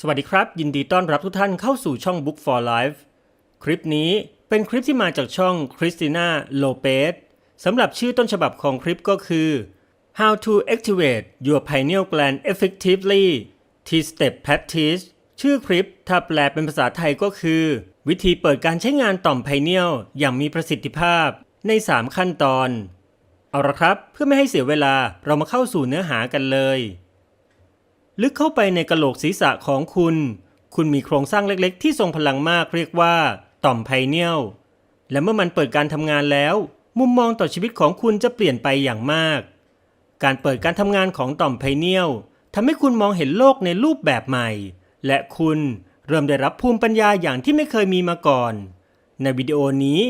สวัสดีครับ ยินดีต้อนรับทุกท่านเข้าสู่ช่อง Book for Life คลิปนี้เป็นคลิปที่มาจากช่องคริสติน่าโลเปสสำหรับชื่อต้นฉบับของคลิปก็คือ How to activate your pineal gland effectively T-step practice ชื่อคลิปถ้าแปลเป็นภาษาไทยก็คือ วิธีเปิดการใช้งานต่อมไพเนียลอย่างมีประสิทธิภาพใน 3 ขั้นตอน เอาละครับ เพื่อไม่ให้เสียเวลาเรามาเข้าสู่เนื้อหากันเลย ลึกเข้าไปในกะโหลกศีรษะของคุณ คุณมีโครงสร้างเล็กๆ ที่ทรงพลังมากเรียกว่า ต่อมไพเนียล และเมื่อมันเปิดการทำงานแล้ว มุมมองต่อชีวิตของคุณจะเปลี่ยนไปอย่างมาก การเปิดการทำงานของต่อมไพเนียลทำให้คุณมองเห็นโลกในรูปแบบใหม่ และคุณเริ่มได้รับภูมิปัญญาอย่างที่ไม่เคยมีมาก่อน ในวิดีโอนี้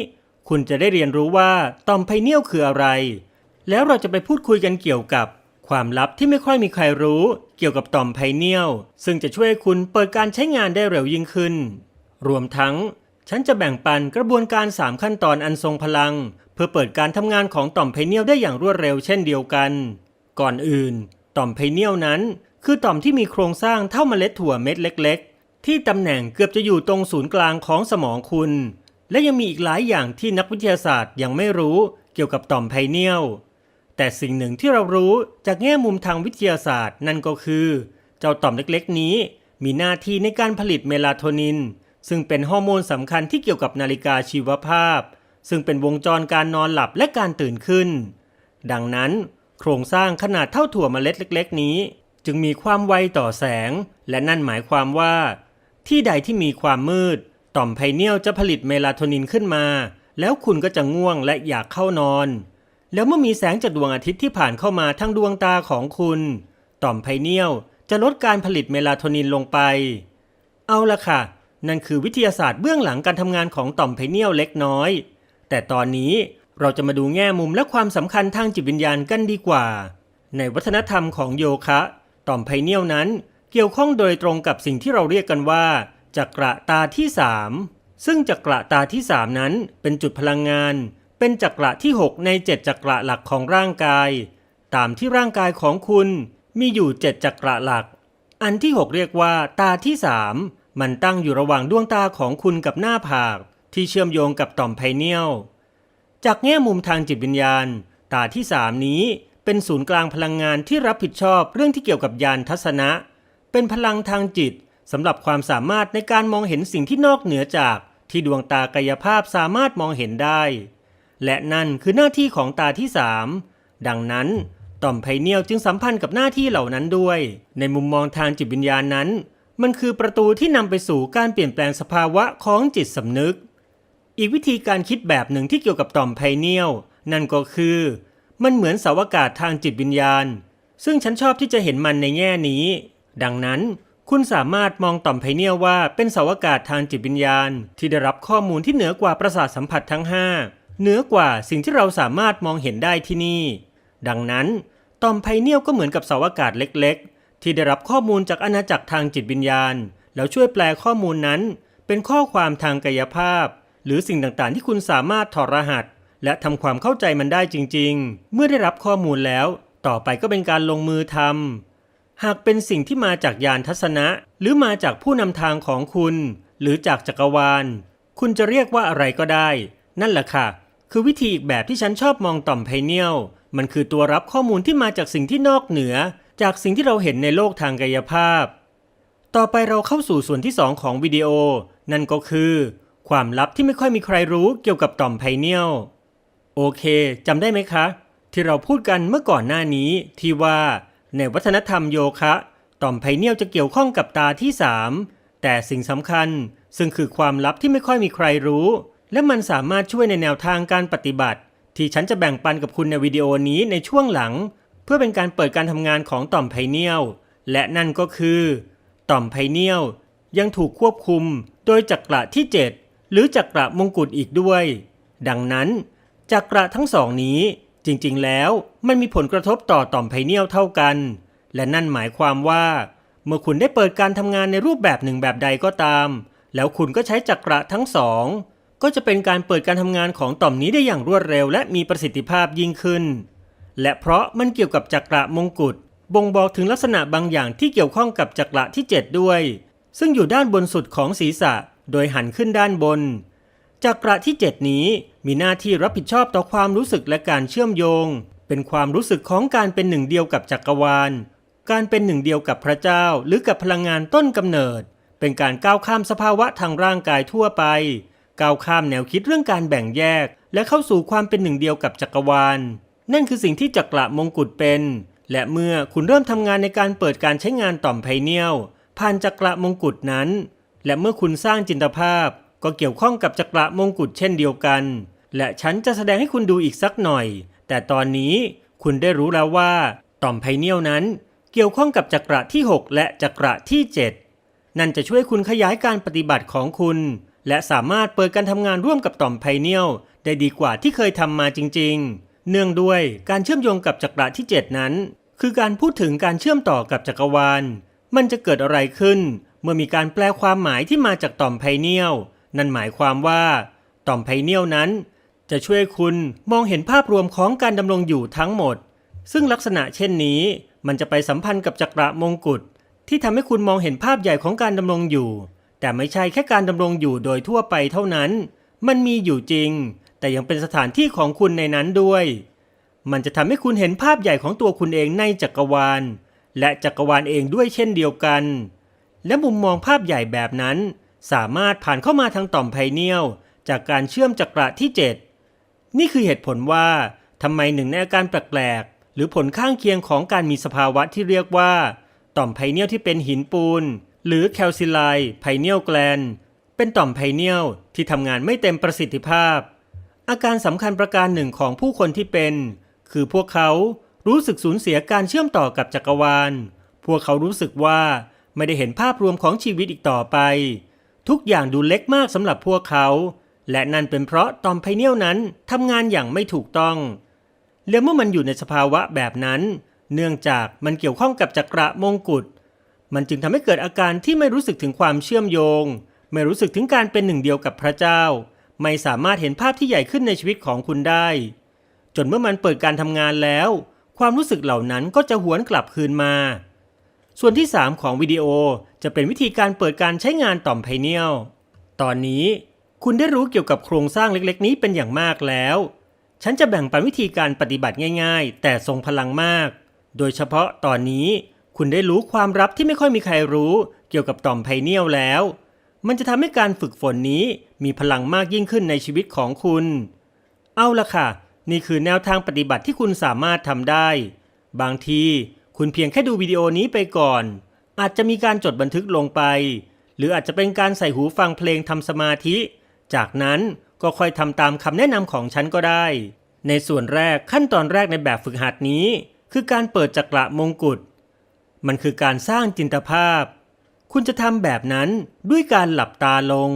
คุณจะได้เรียนรู้ว่าต่อมไพเนียลคืออะไร แล้วเราจะไปพูดคุยกันเกี่ยวกับ ความลับที่ไม่ค่อยมีใครรู้ เกี่ยวกับต่อมไพเนียลซึ่งจะช่วยคุณเปิดการใช้งานได้เร็วยิ่งขึ้น รวมทั้ง ฉันจะแบ่งปันกระบวนการ 3 ขั้นตอนอันทรงพลัง เพื่อเปิดการทำงานของต่อมไพเนียลได้อย่างรวดเร็วเช่นเดียวกัน ก่อนอื่น ต่อมไพเนียลนั้น คือต่อมที่มีโครงสร้างเท่าเมล็ดถั่วเม็ดเล็ก ๆ ที่ตำแหน่งเกือบจะอยู่ตรงศูนย์กลางของสมองคุณ และยังมีอีกหลายอย่างที่นักวิทยาศาสตร์ยังไม่รู้ เกี่ยวกับต่อมไพเนียล แต่สิ่งหนึ่งที่เรารู้จากแง่มุมทางวิทยาศาสตร์ นั่นก็คือ เจ้าต่อมเล็กๆ นี้ มีหน้าที่ในการผลิตเมลาโทนิน ซึ่งเป็นฮอร์โมนสำคัญที่เกี่ยวกับนาฬิกาชีวภาพ ซึ่งเป็นวงจรการนอนหลับและการตื่นขึ้น ดังนั้น โครงสร้างขนาดเท่าถั่วเมล็ดเล็ก ๆ นี้ จึงมีความไวต่อแสง และนั่นหมายความว่า ที่ใดที่มีความมืด ต่อมไพเนียลจะผลิตเมลาโทนินขึ้นมา แล้วคุณก็จะง่วงและอยากเข้านอน แล้วเมื่อมีแสงจากดวงอาทิตย์ที่ผ่านเข้ามาทางดวงตาของคุณ ต่อมไพเนียลจะลดการผลิตเมลาโทนินลงไป เอาละค่ะ นั่นคือวิทยาศาสตร์เบื้องหลังการทำงานของต่อมไพเนียลเล็กน้อย แต่ตอนนี้เราจะมาดูแง่มุมและความสำคัญทางจิตวิญญาณกันดีกว่า ในวัฒนธรรมของโยคะ ต่อมไพเนียลนั้น เกี่ยวข้องโดยตรงกับสิ่งที่เราเรียกกันว่าจักระตาที่ 3 ซึ่งจักระตาที่ 3 นั้นเป็นจุดพลังงาน เป็นจักระที่ 6 ใน 7 จักระหลักของร่างกาย ตามที่ร่างกายของคุณมีอยู่ 7 จักระหลัก อันที่ 6 เรียกว่า ตาที่ 3 มันตั้งอยู่ระหว่างดวงตาของคุณกับหน้าผาก ที่เชื่อมโยงกับต่อมไพเนียล จากแง่มุมทางจิตวิญญาณ ตาที่ 3 นี้เป็นศูนย์กลางพลังงานที่รับผิดชอบเรื่องที่เกี่ยวกับยานทัศนะ เป็นพลังทางจิตสำหรับความสามารถในการมองเห็นสิ่งที่นอกเหนือจากที่ดวงตากายภาพสามารถมองเห็นได้ และนั่นคือหน้าที่ของตาที่ 3 ดังนั้น ต่อมไพเนียลจึงสัมพันธ์กับหน้าที่เหล่านั้นด้วย ในมุมมองทางจิตวิญญาณนั้น มันคือประตูที่นำไปสู่การเปลี่ยนแปลงสภาวะของจิตสำนึก อีกวิธีการคิดแบบหนึ่งที่เกี่ยวกับต่อมไพเนียลนั่นก็คือ มันเหมือนเสาวากาศทางจิตวิญญาณ ซึ่งฉันชอบที่จะเห็นมันในแง่นี้ ดังนั้นคุณสามารถมองต่อมไพเนียลว่าเป็นเสาวากาศทางจิตวิญญาณ ที่ได้รับข้อมูลที่เหนือกว่าประสาทสัมผัสทั้ง 5 เหนือกว่าสิ่งที่เราสามารถมองเห็นได้ที่นี่ ดังนั้นตอมไพเนียลก็เหมือนกับเสาวากาศเล็กๆ ที่ได้รับข้อมูลจากอาณาจักรทางจิตวิญญาณ แล้วช่วยแปลข้อมูลนั้น เป็นข้อความทางกายภาพ หรือสิ่งต่างๆ ที่คุณสามารถถอดรหัส และทำความเข้าใจมันได้จริง ๆ เมื่อได้รับข้อมูลแล้ว ต่อไปก็เป็นการลงมือทำหากเป็นสิ่งที่มาจากยานทัศนะ หรือมาจากผู้นำทางของคุณ หรือจากจักรวาล คุณจะเรียกว่าอะไรก็ได้ นั่นแหละค่ะ คือวิธีอีกแบบที่ฉันชอบมองต่อมไพเนียล มันคือตัวรับข้อมูลที่มาจากสิ่งที่นอกเหนือ จากสิ่งที่เราเห็นในโลกทางกายภาพ ต่อไปเราเข้าสู่ส่วนที่ 2 ของวิดีโอ นั่นก็คือ ความลับที่ไม่ค่อยมีใครรู้เกี่ยวกับต่อมไพเนียล โอเคจำได้ไหมคะ ที่เราพูดกันเมื่อก่อนหน้านี้ที่ว่าในวัฒนธรรมโยคะ ต่อมไพเนียลจะเกี่ยวข้องกับตาที่ 3 แต่สิ่งสำคัญซึ่งคือความลับที่ไม่ค่อยมีใครรู้ และมันสามารถช่วยในแนวทางการปฏิบัติ ที่ฉันจะแบ่งปันกับคุณในวิดีโอนี้ในช่วงหลัง เพื่อเป็นการเปิดการทำงานของต่อมไพเนียลและนั่นก็คือ ต่อมไพเนียลยังถูกควบคุมโดยจักระที่ 7 หรือจักระมงกุฎอีกด้วย ดังนั้นจักระทั้งสองนี้จริงๆ แล้วมันมีผลกระทบต่อต่อมไพเนียลเท่ากัน และนั่นหมายความว่า เมื่อคุณได้เปิดการทำงานในรูปแบบหนึ่งแบบใดก็ตาม แล้วคุณก็ใช้จักระทั้งสอง ก็จะเป็นการเปิดการทำงานของต่อมนี้ได้อย่างรวดเร็วและมีประสิทธิภาพยิ่งขึ้น และเพราะมันเกี่ยวกับจักระมงกุฎบ่งบอกถึงลักษณะบางอย่างที่เกี่ยวข้องกับจักระที่ 7 ด้วย ซึ่งอยู่ด้านบนสุดของศีรษะโดยหันขึ้นด้านบน จักระที่ 7 นี้มีหน้าที่รับผิดชอบต่อความรู้สึกและการเชื่อมโยง เป็นความรู้สึกของการเป็นหนึ่งเดียวกับจักรวาล การเป็นหนึ่งเดียวกับพระเจ้าหรือกับพลังงานต้นกำเนิด เป็นการก้าวข้ามสภาวะทางร่างกายทั่วไป ก้าวข้ามแนวคิดเรื่องการแบ่งแยก และเข้าสู่ความเป็นหนึ่งเดียวกับจักรวาล นั่นคือสิ่งที่จักระมงกุฎเป็น และเมื่อคุณเริ่มทำงานในการเปิดการใช้งานต่อมไพเนียลผ่านจักระมงกุฎนั้น และเมื่อคุณสร้างจินตภาพ ก็เกี่ยวข้องกับจักระมงกุฎเช่นเดียวกัน และฉันจะแสดงให้คุณดูอีกสักหน่อย แต่ตอนนี้คุณได้รู้แล้วว่าต่อมไพเนียลนั้น เกี่ยวข้องกับจักระที่ 6 และจักระที่ 7 นั่นจะช่วยคุณขยายการปฏิบัติของคุณ และสามารถเปิดการทำงานร่วมกับต่อมไพเนียลได้ดีกว่าที่เคยทำมาจริง ๆ เนื่องด้วยการเชื่อมโยงกับจักระที่ 7 นั้น คือการพูดถึงการเชื่อมต่อกับจักรวาล มันจะเกิดอะไรขึ้น เมื่อมีการแปลความหมายที่มาจากต่อมไพเนียลนั่นหมายความว่า ต่อมไพเนียลนั้น จะช่วยคุณมองเห็นภาพรวมของการดำรงอยู่ทั้งหมด ซึ่งลักษณะเช่นนี้ มันจะไปสัมพันธ์กับจักระมงกุฎที่ทำให้คุณมองเห็นภาพใหญ่ของการดำรงอยู่ แต่ไม่ใช่แค่การดำรงอยู่โดยทั่วไปเท่านั้น มันมีอยู่จริง แต่ยังเป็นสถานที่ของคุณในนั้นด้วย มันจะทำให้คุณเห็นภาพใหญ่ของตัวคุณเองในจักรวาล และจักรวาลเองด้วยเช่นเดียวกัน และมุมมองภาพใหญ่แบบนั้น สามารถผ่านเข้ามาทางต่อมไพเนียลจากการเชื่อมจักระที่ 7 นี่คือเหตุผลว่าทำไมหนึ่งในอาการแปลกๆหรือผลข้างเคียงของการมีสภาวะที่เรียกว่า ต่อมไพเนียลที่เป็นหินปูน หรือแคลซิไลไพเนียลแกลน เป็นต่อมไพเนียลที่ทำงานไม่เต็มประสิทธิภาพ อาการสำคัญประการหนึ่งของผู้คนที่เป็น คือพวกเขารู้สึกสูญเสียการเชื่อมต่อกับจักรวาล พวกเขารู้สึกว่าไม่ได้เห็นภาพรวมของชีวิตอีกต่อไป ทุกอย่างดูเล็กมากสำหรับพวกเขา และนั่นเป็นเพราะตอมไพเนียลนั้นทำงานอย่างไม่ถูกต้องแล้วเมื่อมันอยู่ในสภาวะแบบนั้น เนื่องจากมันเกี่ยวข้องกับจักระมงกุฎ มันจึงทำให้เกิดอาการที่ไม่รู้สึกถึงความเชื่อมโยง ไม่รู้สึกถึงการเป็นหนึ่งเดียวกับพระเจ้า ไม่สามารถเห็นภาพที่ใหญ่ขึ้นในชีวิตของคุณได้ จนเมื่อมันเปิดการทำงานแล้ว ความรู้สึกเหล่านั้นก็จะหวนกลับคืนมา ส่วนที่ 3 ของวิดีโอจะเป็นวิธีการเปิดการใช้งานต่อมไพเนียลตอนนี้คุณได้รู้เกี่ยวกับโครงสร้างเล็กๆ นี้เป็นอย่างมากแล้ว ฉันจะแบ่งปันวิธีการปฏิบัติง่าย ๆ แต่ทรงพลังมาก โดยเฉพาะตอนนี้ คุณได้รู้ความลับที่ไม่ค่อยมีใครรู้ เกี่ยวกับต่อมไพเนียลแล้ว มันจะทำให้การฝึกฝนนี้มีพลังมากยิ่งขึ้นในชีวิตของคุณ เอาละค่ะ นี่คือแนวทางปฏิบัติที่คุณสามารถทำได้ บางทีคุณเพียงแค่ดูวิดีโอนี้ไปก่อน อาจจะมีการจดบันทึกลงไป หรืออาจจะเป็นการใส่หูฟังเพลงทำสมาธิ จากนั้นก็ค่อยทำตามคำแนะนำของฉันก็ได้ ในส่วนแรกขั้นตอนแรกในแบบฝึกหัดนี้ คือการเปิดจักระมงกุฎ มันคือการสร้างจินตภาพ คุณจะทำแบบนั้นด้วยการหลับตาลง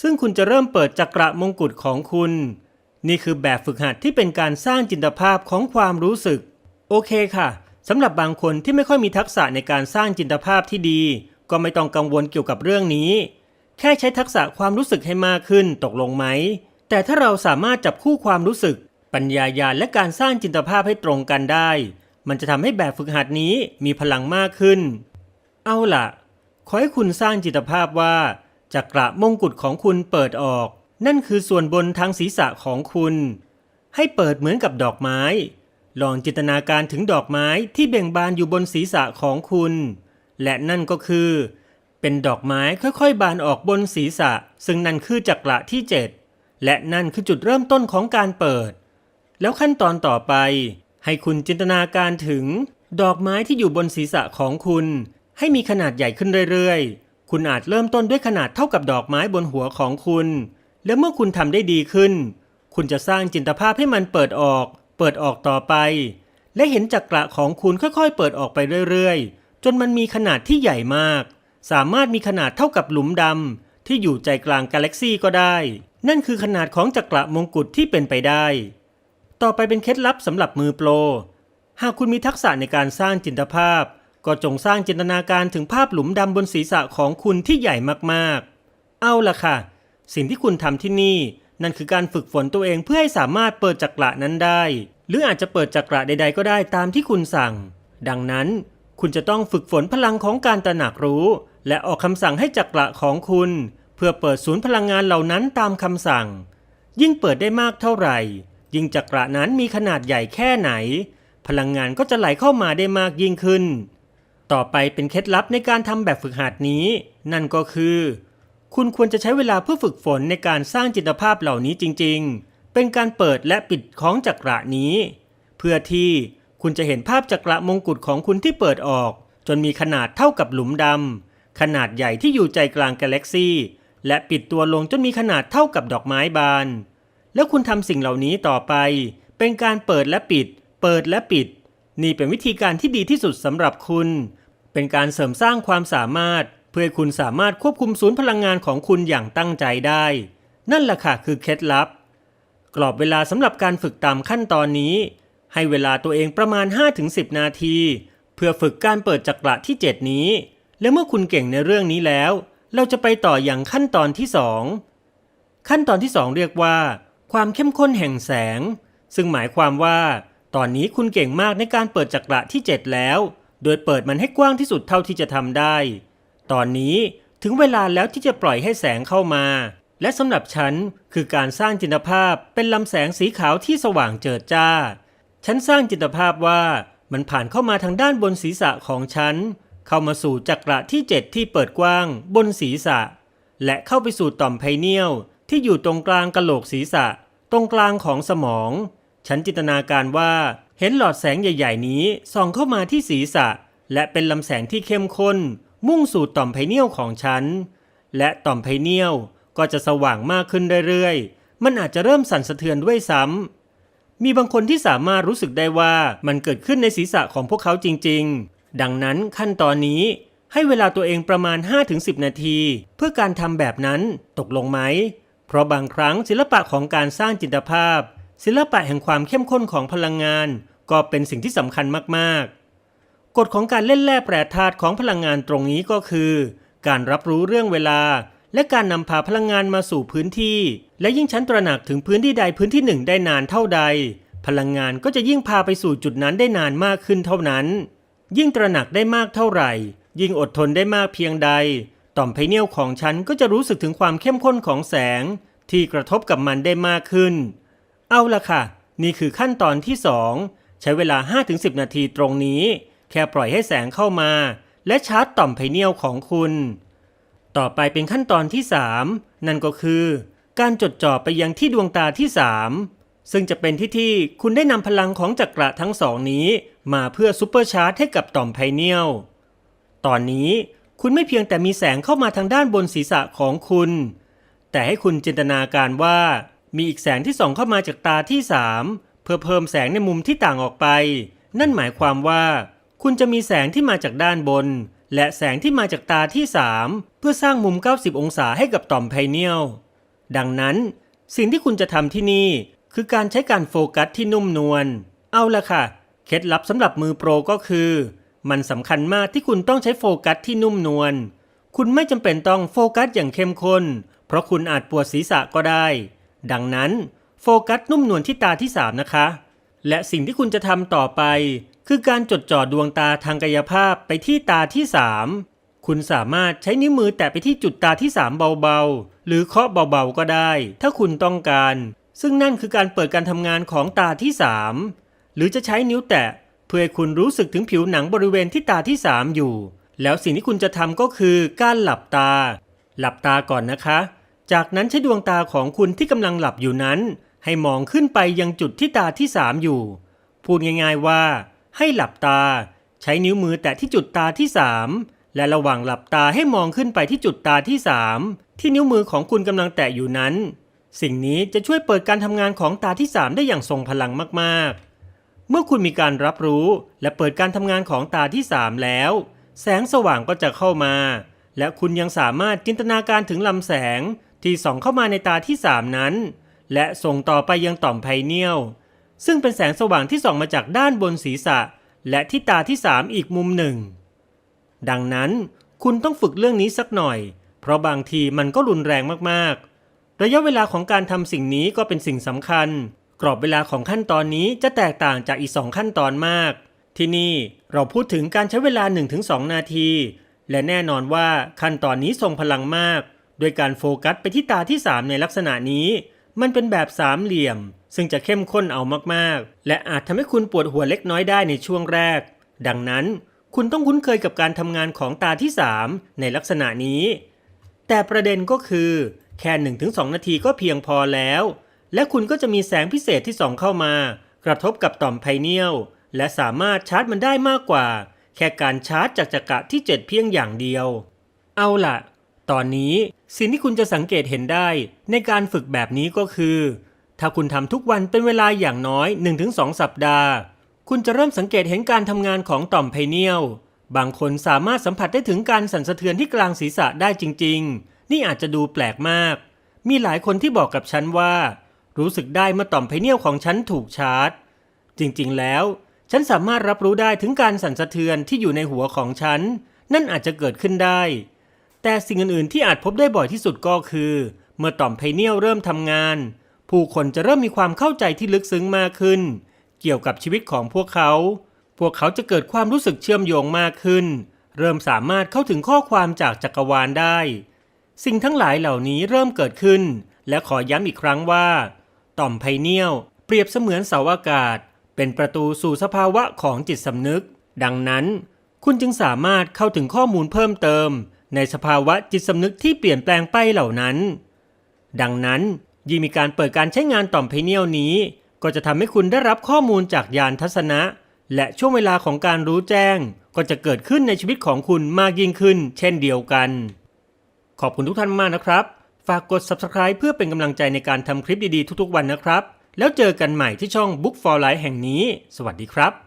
ซึ่งคุณจะเริ่มเปิดจักระมงกุฎของคุณ นี่คือแบบฝึกหัดที่เป็นการสร้างจินตภาพของความรู้สึก โอเคค่ะสำหรับบางคนที่ไม่ค่อยมีทักษะในการสร้างจินตภาพที่ดี ก็ไม่ต้องกังวลเกี่ยวกับเรื่องนี้ แค่ใช้ทักษะความรู้สึกให้มากขึ้นตกลงไหม แต่ถ้าเราสามารถจับคู่ความรู้สึก ปัญญาญาณและการสร้างจินตภาพให้ตรงกันได้ มันจะทำให้แบบฝึกหัดนี้มีพลังมากขึ้น เอาล่ะ ขอให้คุณสร้างจิตภาพว่าจักระมงกุฎของคุณเปิดออก นั่นคือส่วนบนทางศีรษะของคุณ ให้เปิดเหมือนกับดอกไม้ ลองจินตนาการถึงดอกไม้ที่เบ่งบานอยู่บนศีรษะของคุณ และนั่นก็คือ เป็นดอกไม้ค่อยๆ บานออกบนศีรษะ ซึ่งนั่นคือจักระที่ 7 และนั่นคือจุดเริ่มต้นของการเปิด แล้วขั้นตอนต่อไป ให้คุณจินตนาการถึง ดอกไม้ที่อยู่บนศีรษะของคุณ ให้มีขนาดใหญ่ขึ้นเรื่อยๆ คุณอาจเริ่มต้นด้วยขนาดเท่ากับดอกไม้บนหัวของคุณ และเมื่อคุณทำได้ดีขึ้น คุณจะสร้างจินตภาพให้มันเปิดออก เปิดออกต่อไป และเห็นจักระของคุณค่อยๆ เปิดออกไปเรื่อยๆ จนมันมีขนาดที่ใหญ่มาก สามารถมีขนาดเท่ากับหลุมดำที่อยู่ใจกลางกาแล็กซีก็ได้ นั่นคือขนาดของจักระมงกุฎที่เป็นไปได้ ต่อไปเป็นเคล็ดลับสำหรับมือโปร หากคุณมีทักษะในการสร้างจินตภาพ ก็จงสร้างจินตนาการถึงภาพหลุมดำบนศีรษะของคุณที่ใหญ่มากๆ เอาล่ะค่ะ สิ่งที่คุณทำที่นี่ นั่นคือการฝึกฝนตัวเองเพื่อให้สามารถเปิดจักระนั้นได้ หรืออาจจะเปิดจักระใด ๆ ก็ได้ตามที่คุณสั่ง ดังนั้น คุณจะต้องฝึกฝนพลังของการตระหนักรู้ และออกคำสั่งให้จักระของคุณ เพื่อเปิดศูนย์พลังงานเหล่านั้นตามคำสั่ง ยิ่งเปิดได้มากเท่าไหร่ ยิ่งจักระนั้นมีขนาดใหญ่แค่ไหน พลังงานก็จะไหลเข้ามาได้มากยิ่งขึ้น ต่อไปเป็นเคล็ดลับในการทำแบบฝึกหัดนี้ นั่นก็คือ คุณควรจะใช้เวลาเพื่อฝึกฝนในการสร้างจิตภาพเหล่านี้จริง ๆ เป็นการเปิดและปิดของจักระนี้ เพื่อที่คุณจะเห็นภาพจักระมงกุฎของคุณที่เปิดออก จนมีขนาดเท่ากับหลุมดำขนาดใหญ่ที่อยู่ใจกลางกาแล็กซีและปิดตัวลงจนมีขนาดเท่ากับดอกไม้บาน แล้วคุณทำสิ่งเหล่านี้ต่อไป เป็นการเปิดและปิด เปิดและปิด นี่เป็นวิธีการที่ดีที่สุดสำหรับคุณ เป็นการเสริมสร้างความสามารถ เพื่อให้คุณสามารถควบคุมศูนย์พลังงานของคุณอย่างตั้งใจได้ นั่นแหละค่ะคือเคล็ดลับ กรอบเวลาสำหรับการฝึกตามขั้นตอนนี้ ให้เวลาตัวเองประมาณ 5-10 นาที เพื่อฝึกการเปิดจักระที่ 7 นี้ และเมื่อคุณเก่งในเรื่องนี้แล้ว เราจะไปต่ออย่างขั้นตอนที่ 2 ขั้นตอนที่ 2 เรียกว่า ความเข้มข้นแห่งแสง ซึ่งหมายความว่า ตอนนี้คุณเก่งมากในการเปิดจักระที่ 7 แล้ว โดยเปิดมันให้กว้างที่สุดเท่าที่จะทำได้ ตอนนี้ถึงเวลาแล้วที่จะปล่อยให้แสงเข้ามา และสำหรับฉันคือการสร้างจินตภาพเป็นลำแสงสีขาวที่สว่างเจิดจ้า ฉันสร้างจินตภาพว่ามันผ่านเข้ามาทางด้านบนศีรษะของฉัน เข้ามาสู่จักระที่ 7 ที่เปิดกว้าง บนศีรษะ และเข้าไปสู่ต่อมไพเนียล ที่อยู่ตรงกลางกะโหลกศีรษะ ตรงกลางของสมอง ฉันจินตนาการว่าเห็นหลอดแสงใหญ่ ๆ นี้ส่องเข้ามาที่ศีรษะ และเป็นลำแสงที่เข้มข้น มุ่งสู่ต่อมไพเนียลของฉัน และต่อมไพเนียลก็จะสว่างมากขึ้นเรื่อยๆ มันอาจจะเริ่มสั่นสะเทือนด้วยซ้ำ มีบางคนที่สามารถรู้สึกได้ว่ามันเกิดขึ้นในศีรษะของพวกเขาจริง ๆ ดังนั้นขั้นตอนนี้ให้เวลาตัวเองประมาณ 5-10 นาที เพื่อการทำแบบนั้นตกลงไหม เพราะบางครั้งศิลปะของการสร้างจินตภาพ ศิลปะแห่งความเข้มข้นของพลังงาน ก็เป็นสิ่งที่สำคัญมากๆ กฎของการเล่นแร่แปรธาตุของพลังงานตรงนี้ก็คือ การรับรู้เรื่องเวลา และการนำพาพลังงานมาสู่พื้นที่ และยิ่งชั้นตระหนักถึงพื้นที่ใดพื้นที่หนึ่งได้นานเท่าใด พลังงานก็จะยิ่งพาไปสู่จุดนั้นได้นานมากขึ้นเท่านั้น ยิ่งตระหนักได้มากเท่าไหร่ ยิ่งอดทนได้มากเพียงใด ต่อมไพเนียลของฉันก็จะรู้สึกถึงความเข้มข้นของแสง ที่กระทบกับมันได้มากขึ้น เอาละค่ะ นี่คือขั้นตอนที่ 2 ใช้เวลา 5-10 นาทีตรงนี้ แค่ปล่อยให้แสงเข้ามา และชาร์จต่อมไพเนียลของคุณ ต่อไปเป็นขั้นตอนที่ 3 นั่นก็คือ การจดจ่อไปยังที่ดวงตาที่ 3 ซึ่งจะเป็นที่ที่คุณได้นำพลังของจักระทั้งสองนี้ มาเพื่อซูเปอร์ชาร์จให้กับต่อมไพเนียลตอนนี้ คุณไม่เพียงแต่มีแสงเข้ามาทางด้านบนศีรษะของคุณ แต่ให้คุณจินตนาการว่า มีอีกแสงที่ส่องเข้ามาจากตาที่3เพื่อเพิ่มแสงในมุมที่ต่างออกไป นั่นหมายความว่า คุณจะมีแสงที่มาจากด้านบน และแสงที่มาจากตาที่3เพื่อสร้างมุม 90 องศาให้กับต่อมไพเนียลดังนั้น สิ่งที่คุณจะทำที่นี่คือการใช้การโฟกัสที่นุ่มนวล เอาละค่ะ เคล็ดลับสำหรับมือโปรก็คือ มันสำคัญมากที่คุณต้องใช้โฟกัสที่นุ่มนวล คุณไม่จำเป็นต้องโฟกัสอย่างเข้มข้น เพราะคุณอาจปวดศีรษะก็ได้ ดังนั้นโฟกัสนุ่มนวลที่ตาที่ 3 นะคะ และสิ่งที่คุณจะทำต่อไป คือการจดจ่อดวงตาทางกายภาพไปที่ตาที่ 3 คุณสามารถใช้นิ้วมือแตะไปที่จุดตาที่ 3 เบาๆ หรือเคาะเบาๆก็ได้ ถ้าคุณต้องการ ซึ่งนั่นคือการเปิดการทำงานของตาที่ 3 หรือจะใช้นิ้วแตะ เพื่อให้คุณรู้สึกถึงผิวหนังบริเวณที่ตาที่ 3 อยู่ แล้วสิ่งที่คุณจะทำก็คือการหลับตา หลับตาก่อนนะคะ จากนั้นใช้ดวงตาของคุณที่กำลังหลับอยู่นั้น ให้มองขึ้นไปยังจุดที่ตาที่ 3 อยู่ พูดง่ายๆว่า ให้หลับตา ใช้นิ้วมือแตะที่จุดตาที่ 3 และระหว่างหลับตาให้มองขึ้นไปที่จุดตาที่ 3 ที่นิ้วมือของคุณกำลังแตะอยู่นั้น สิ่งนี้จะช่วยเปิดการทำงานของตาที่ 3 ได้อย่างทรงพลังมากๆ เมื่อคุณมีการรับรู้และเปิดการทำงานของตาที่ 3 แล้ว แสงสว่างก็จะเข้ามา และคุณยังสามารถจินตนาการถึงลำแสงที่ส่องเข้ามาในตาที่ 3 นั้น และส่งต่อไปยังต่อมไพเนียลซึ่งเป็นแสงสว่างที่ส่องมาจากด้านบนศีรษะ และที่ตาที่ 3 อีกมุมหนึ่ง ดังนั้นคุณต้องฝึกเรื่องนี้สักหน่อย เพราะบางทีมันก็รุนแรงมากๆ ระยะเวลาของการทำสิ่งนี้ก็เป็นสิ่งสำคัญ กรอบเวลาของขั้นตอนนี้จะแตกต่างจากอีกสองขั้นตอนมาก ที่นี่เราพูดถึงการใช้เวลา 1-2 นาที และแน่นอนว่าขั้นตอนนี้ทรงพลังมาก โดยการโฟกัสไปที่ตาที่ 3 ในลักษณะนี้ มันเป็นแบบสามเหลี่ยม ซึ่งจะเข้มข้นเอามากๆ และอาจทำให้คุณปวดหัวเล็กน้อยได้ในช่วงแรก ดังนั้นคุณต้องคุ้นเคยกับการทำงานของตาที่ 3 ในลักษณะนี้ แต่ประเด็นก็คือ แค่ 1-2 นาทีก็เพียงพอแล้ว และคุณก็จะมีแสงพิเศษที่ส่องเข้ามา กระทบกับต่อมไพเนียลและสามารถชาร์จมันได้มากกว่า แค่การชาร์จจากจักระที่ 7 เพียงอย่างเดียว เอาล่ะ ตอนนี้สิ่งที่คุณจะสังเกตเห็นได้ ในการฝึกแบบนี้ก็คือ ถ้าคุณทำทุกวันเป็นเวลาอย่างน้อย 1-2 สัปดาห์ คุณจะเริ่มสังเกตเห็นการทำงานของต่อมไพเนียลบางคนสามารถสัมผัสได้ถึงการสั่นสะเทือนที่กลางศีรษะได้จริง ๆ นี่อาจจะดูแปลกมาก มีหลายคนที่บอกกับฉันว่า รู้สึกได้เมื่อต่อมไพเนียลของฉันถูกชาร์จ จริงๆแล้ว ฉันสามารถรับรู้ได้ถึงการสั่นสะเทือนที่อยู่ในหัวของฉัน นั่นอาจจะเกิดขึ้นได้ แต่สิ่งอื่นๆที่อาจพบได้บ่อยที่สุดก็คือ เมื่อต่อมไพเนียลเริ่มทำงาน ผู้คนจะเริ่มมีความเข้าใจที่ลึกซึ้งมากขึ้น เกี่ยวกับชีวิตของพวกเขา พวกเขาจะเกิดความรู้สึกเชื่อมโยงมากขึ้น เริ่มสามารถเข้าถึงข้อความจากจักรวาลได้ สิ่งทั้งหลายเหล่านี้เริ่มเกิดขึ้น และขอย้ำอีกครั้งว่า ต่อมไพเนียลเปรียบเสมือนเสาอากาศ เป็นประตูสู่สภาวะของจิตสำนึก ดังนั้น คุณจึงสามารถเข้าถึงข้อมูลเพิ่มเติม ในสภาวะจิตสำนึกที่เปลี่ยนแปลงไปเหล่านั้น ดังนั้นยิ่งมีการเปิดการใช้งานต่อมไพเนียลนี้ ก็จะทำให้คุณได้รับข้อมูลจากยานทัศนะ และช่วงเวลาของการรู้แจ้ง ก็จะเกิดขึ้นในชีวิตของคุณมากยิ่งขึ้น เช่นเดียวกัน ขอบคุณทุกท่านมากนะครับ ฝากกด subscribe เพื่อเป็นกำลังใจในการทำคลิปดีๆทุกๆวันนะครับ แล้วเจอกันใหม่ที่ช่อง Book for Life แห่งนี้ สวัสดีครับ